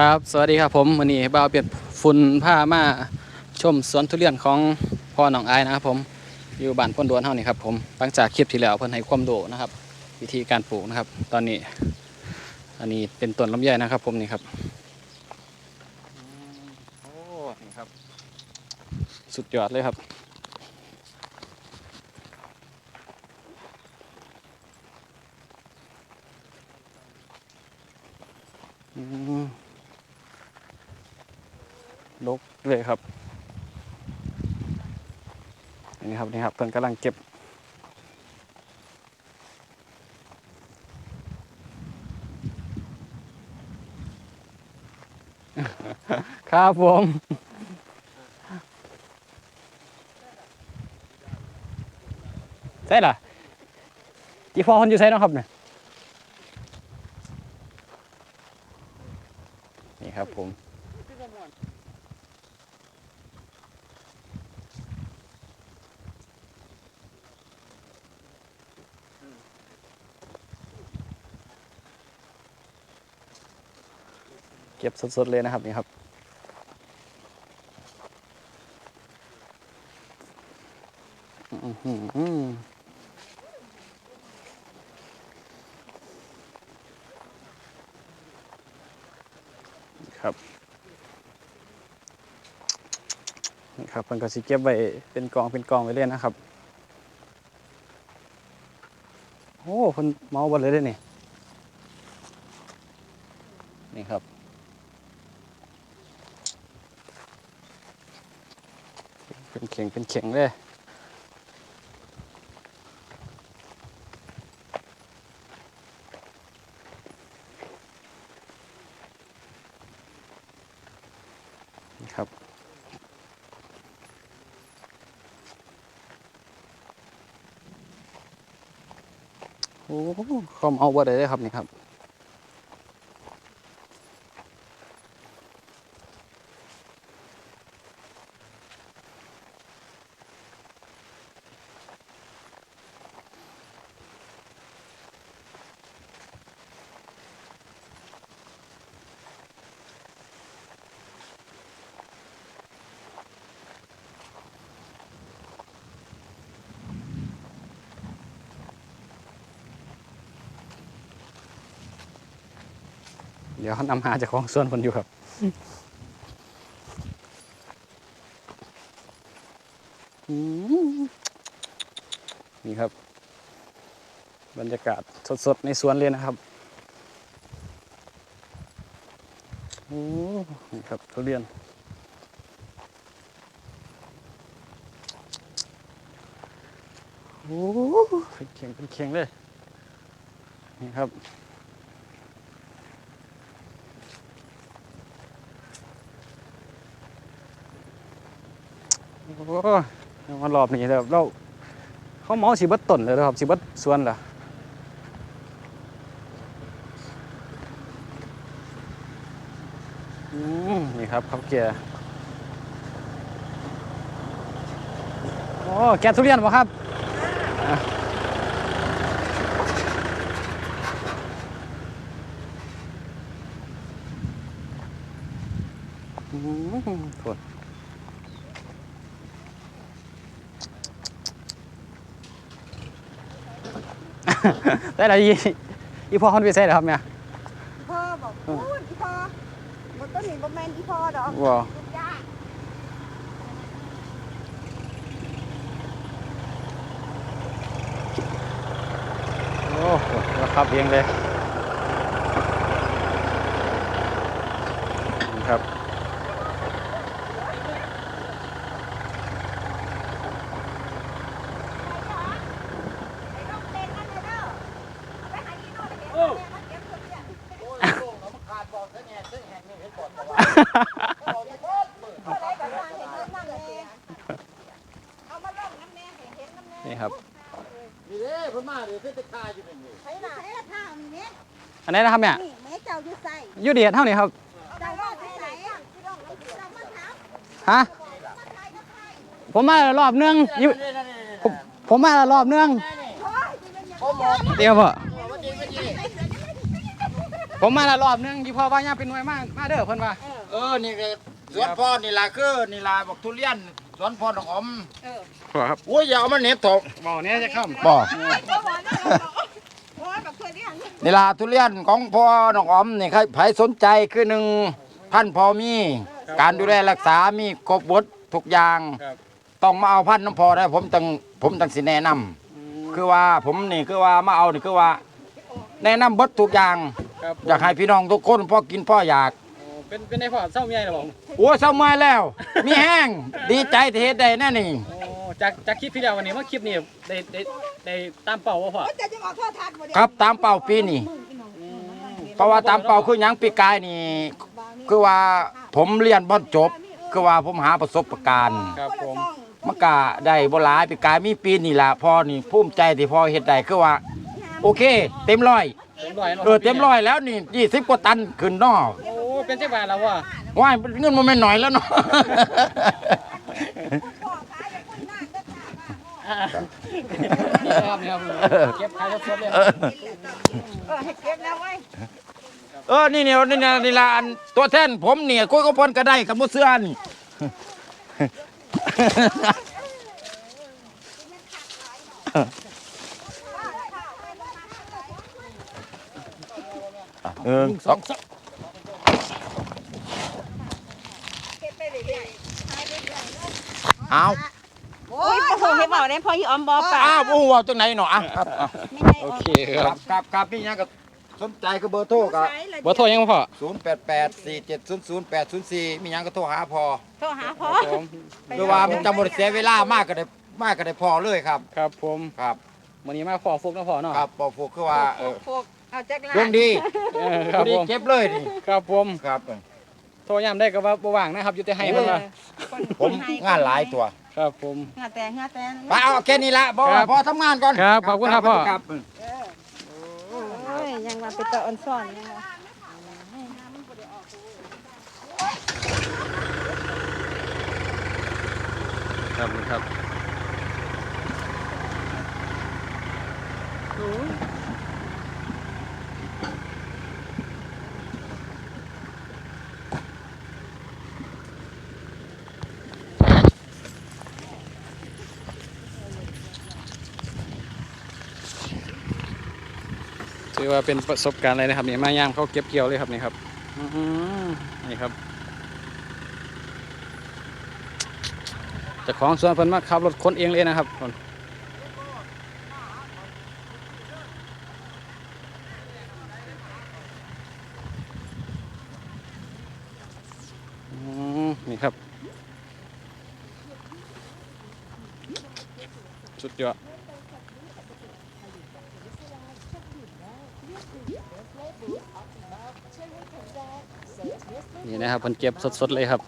ครับ สวัสดีครับผมวันนี้บ่าวเปียดฝุ่นผ้ามาชมสวนทุเรียนของพ่อหนองอายนะครับผมอยู่บ้านพ้นดวนเฮานี่ครับผมหลังจากคลิปที่แล้วเพิ่นให้ความรู้นะครับ วิธีการปลูกนะครับ ตอนนี้ อันนี้เป็นต้นลำไยนะครับ ผมนี่ครับอืมโอ้นี่ครับ สุดยอดเลยครับอืมลก เลยครับนี่ครับนี่ครับเพิ่นกำลังเก็บครับผมใช่ล่ะจีพอคนอยู่ใช่นะครับเนี่ยนี่ครับผม เก็บสดๆเลยนะครับนี่ครับครับนี่ครับมันก็สิเก็บไว้เป็นกองเป็นกองไว้เลยนะครับ โอ้เพิ่นเมาบดเลยเด้อนี่นี่ครับ เป็นเข่งเป็นเข่งเลยครับโอ้คอมเอาบ่ได้เลยครับนี่ครับ เดี๋ยวเขานำหาจากของส่วนคนอยู่ครับนี่ครับ บรรยากาศสดๆ ในสวนเลยนะครับโอ้นี่ครับทุเรียน โอ้เป็นเข่งเป็นเข่งเลย นี่ครับ โอ้ยมารอบนี้แบบเราเขาเมาสิบัดต้นเลยนะครับสิบัดสวนล่ะอืมนี่ครับเขาเกียร์โอ้แกทุเรียนป่ะครับอืมโท ได้แล้วอีอีพ่อเขาไปใส่แล้วครับเนี่ยอีพ่อบอกพูดอีพ่อมันต้นนี้บ่แม่นอีพ่อดอกว้าลูกย่าโอ้โหเราขับเองเลยนี่ครับ เอามาลงน้ำแน่ให้เห็นน้ำแน่ นี่ครับ นี่เด้เพิ่นมาเดี๋ยวเพิ่นจะคายอยู่นี่ ใช่ล่ะใช่ล่ะข้าวนี่เนี่ย อั นไหนี้นะครับเนี่ยนี่แม่เจ้าอยู่ใส่อยูเดียดเท่านี้ครับเจ้าว่าใส่ไหนอะเจ้ามาถามฮะมาไทยมาไทยผมมารอบนึงอยู่ผมผมมารอบนึงโอ้ยเป็นอย่างโอ้หมอเดี๋ยวพ่อวันดีวันดีผมมาและรอบนึงที่พ่อว่าย่าเป็นหน่วยมามาเด้อเพิ่นว่าเออเออ นี่ก็สวนพ่อนี่ล่ะคือนี่ล่ะบอกทุเรียนสวนพ่อน้องอม เออพ่อครับ โอ้ยอย่าเอามาเหน็บถกบ่เนี่ยจะเข้าบ่โอ้ยบ่บ่นะโอ้ยแบบเพื่อ นที่หันนี่ล่ะทุเรียนของพ่อน้องอมนี่ใครไผสนใจคือหนึ่งพันธุ์พอมีการดูแลรักษามีครบหมดทุกอย่าง ครับ ต้องมาเอาพันธุ์น้ำพอได้ผมตังผมตังสิแนะนำคือว่าผมนี่คือว่ามาเอานี่คือว่า แนะนำเบดทุกอย่าง ครับอยากให้พี่น้องทุกคนพ่อกินพ่ออยาก โอ้เป็นเป็นในพ่อเศร้าเมียเหรอผมโอ้ยเศร้าเมื่อยแล้ว มีแห้ง ดีใจที่เฮ็ดได้แน่นี่ โอ้จากจากคลิปที่แล้ววันนี้ว่าคลิปนี้ได้ได้ ได้ตามเป้าว่าพ่อก็จะจะบอกโทษทัดบ่ได้ครับตามเป้าปีนี่เพราะว่าตามเป้าคือหยังปีกายนี่ คือว่าผมเรียนบ่จบ คือว่าผมหาประสบการณ์ครับผม มันก็ได้บ่หลายปีกายมีปีนี่ล่ะพ่อนี่ภูมิใจที่พ่อเฮ็ดได้คือว่า โอเค เต็มร้อยเต็มร้อยนาะเออเต็มร้อยแล้วนี่ยี่สิบกว่าตันขึ้นเนอโอ้เป็นเจ้าบ้านแล้วว่ะ ว่ายเงินมันไม่นหน่อยแล้วเนาะ พ่อขายให้คนนั่งเด้อ ค่ะนี่ครับนี่ครับเก็บขายสดๆเลยเออเออให้เก็บแล้วไว้เออนี่เนี่ยนี่เนี่ยนี่ละอันตัวแทนผมเนี่ยคุยกับพนก็ได้กับมุเสื้อนี่เออสองเก็บ ไปเรื่อยเอาๆโอ้ยพ่อให้เบาได้พ่ออยู่ออมบ่ป่าอ้าวโอ้โหจังไหนเนาะอะครับอะไม่ได้โอเคคครัรับบครับครับพี่ยังก็สนใจก็เบอร์โทรกับบ่โทรยังบ่พ่อศูนย์แปดแปดสี่เจ็ดศูนย์ศูนย์แปดศูนย์สี่มียังก็โทรหาพอโทรหาพ่อผมคือว่ามันจะหมดเสียเวลามากก็ได้มากก็ได้พอเลยครับครับผมครับวันนี้มาพ่อฟุกนะพ่อเนาะครับปอฟูคือว่าเออพวกเอาจักรดวงดีเออคพรัอบดีผมเก็บเลยนี่ครับผมครับ โทรยามได้ก็ว่าบ่ว่างนะครับอยู่แต่ให้เพิ่นว่าผมงานหลายตัว ครับผมงาแต่งาแต่ไปเอาแค่นี้ละบอกครัว่าบพอทำงานก่อนครับขอบคุณครับพ่อ ครับโอ้ยยังมาเป็นตะอ่อนซ่อนยังว่าครับครับ ว่าเป็นประสบการณ์อะไรนะครับนี่มายามเขาเก็บเกี่ยวเลยครับนี่ครับนี่ครับจ้าของสวนเพิ่นมาขับรถคนเองเลยนะครับคนนี่ครับ สุดยอด นี่นะครับเพิ่นเก็บสดๆเลยครับ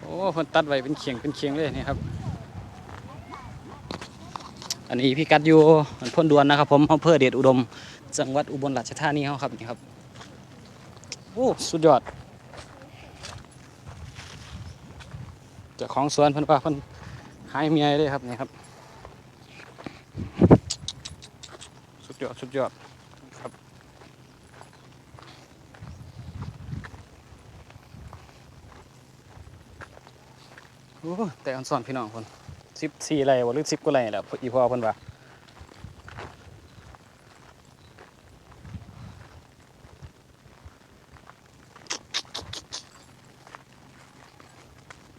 โอ้เพิ่นตัดไว้เป็นเขียงเป็นเขียงเลยนี่ครับ อันนี้พี่กัดอยู่มันพ่นดวนนะครับ ผมอำเภอเดชอุดม จังหวัดอุบลราชธานีเขาครับนี่ครับ โอ้สุดยอดจ้าของสวนเพิ่นว่าเพิ่นหายเมียเลยครับนี่ครับ ดยอด สุดยอดครับโอ้แต่อันสอนพี่น้องคนสิบสี่ไรวะหรือสิบกว่าไรแล้วอีพ่อเพิ่นว่า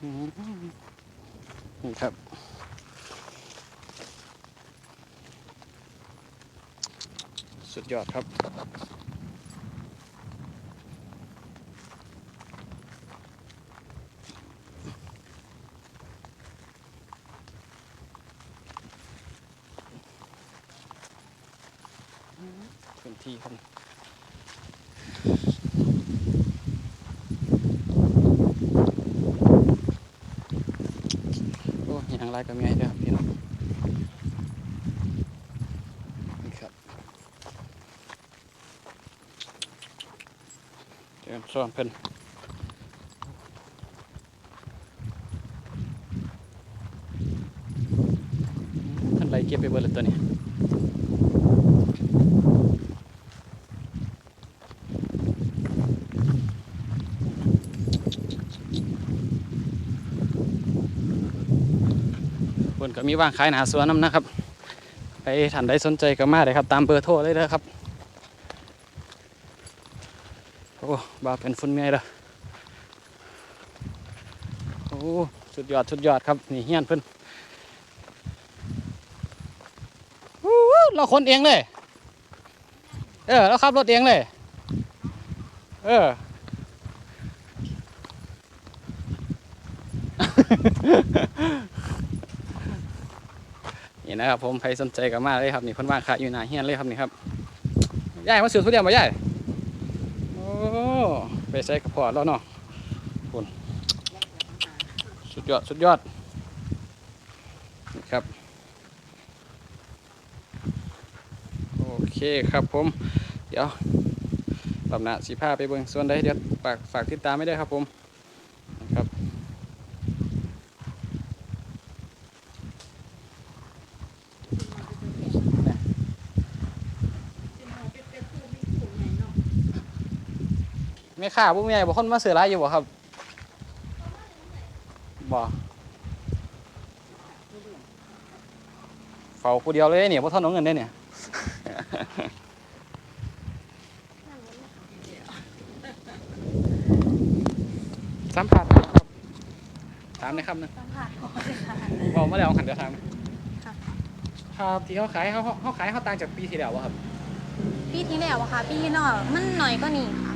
อืมนี่ครับ สุดยอดครับ พื้นที่ครับโอ้ยยังไรก็มีให้ด้วยครับพี่น้อง ส่วนเพิ่นท่านไรเก็บไปเบอร์เลยตัวนี้นก็มีวางขายหนาสวนน้ำนะครับ ไปท่านใดสนใจก็มาเลยครับ ตามเบอร์โทรเลยนะครับ อ้บาเป็นฝุ่นไงล่ะโอ้สุดยอดสุดยอดครับนี่เฮียนเพิ่นอู้หูเราคนเองเลย เออเราขับรถเองเลย เออนี่นะครับผมใครสนใจก็มาเลยครับนี่เพิ่นว่างขายอยู่หน้าเฮียนเลยครับนี่ครับยายมาซื้อทุเรียนบ่ยาย ไปใส่กระเพาะแล้วเนาะคุณสุดยอด สุดยอดนะครับ โอเคครับผม เดี๋ยวตำหน้าสีผ้าไปเบิ่งส่วนใดเดี๋ยวฝากฝากติดตามไม่ได้ครับผมนะครับ ไม่ค่าพวกแม่บอกคนมาซื้อร้ายอยู่บ่ครับบ่เฝ้าผู้เดียวเลยเนี่ยบ่ทอนเอาเงินได้เนี่ยสัมผัสครับถามในคำหนึงสัมผัสของเลยค่ะบอกมาแล้วขันเดียวถามค่ะครับที่เขาขายเขาเขาขายเขาต่างจากปีที่แล้ววะครับ ปีที่แล้วอะค่ะ ปีที่แล้วมันหน่อยก็นี่ค่ะ